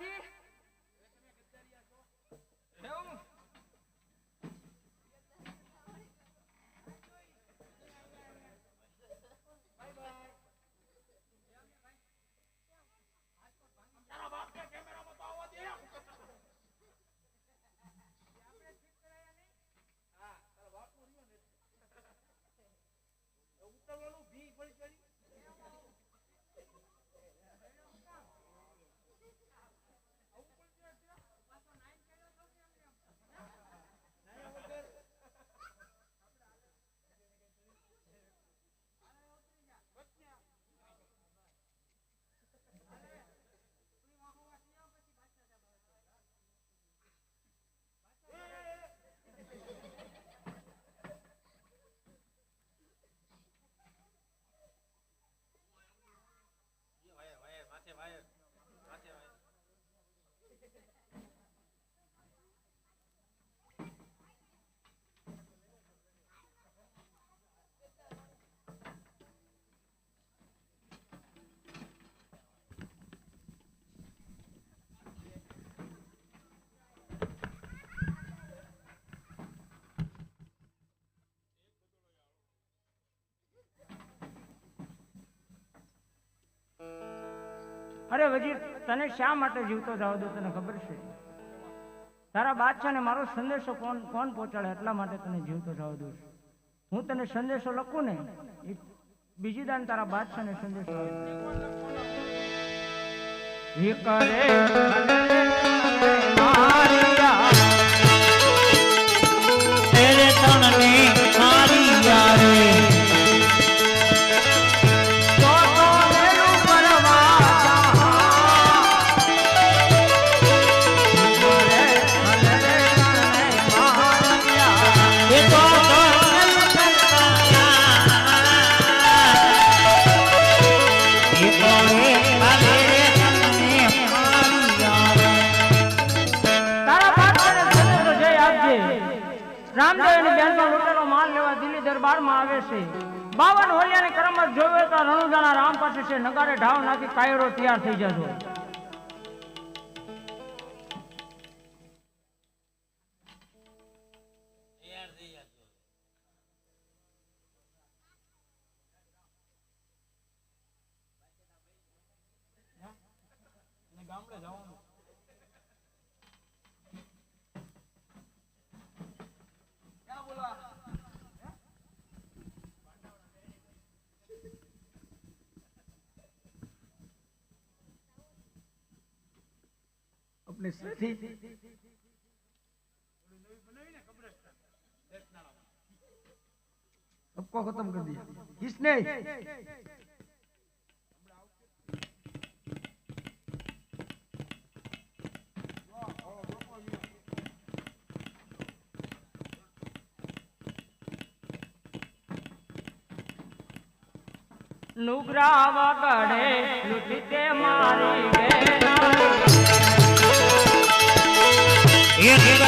一 અરે વજીર, તને શા માટે જીવતો જાવ દો તને ખબર છે? તારા બાદશાહને મારો સંદેશો કોણ કોણ પહોંચાડે એટલા માટે તને જીવતો જાવ દઉં છું. હું તને સંદેશો લખું ને બીજી દાન તારા બાદશાહને સંદેશો કરે રામદેવ અને બેનનો લૂંટેલો માલ લેવા દિલ્હી દરબારમાં આવે છે. બાવન હોલિયાની કરમત જોવે તો રણુજાના રામ પાસે છે, નગારે ઢાવ નાખી કાયરો તૈયાર થઈ જજો. अपने साथी सबको खत्म कर दिया किसने નુગરા વગડે લૂંટી તે મારી ಎಗಳ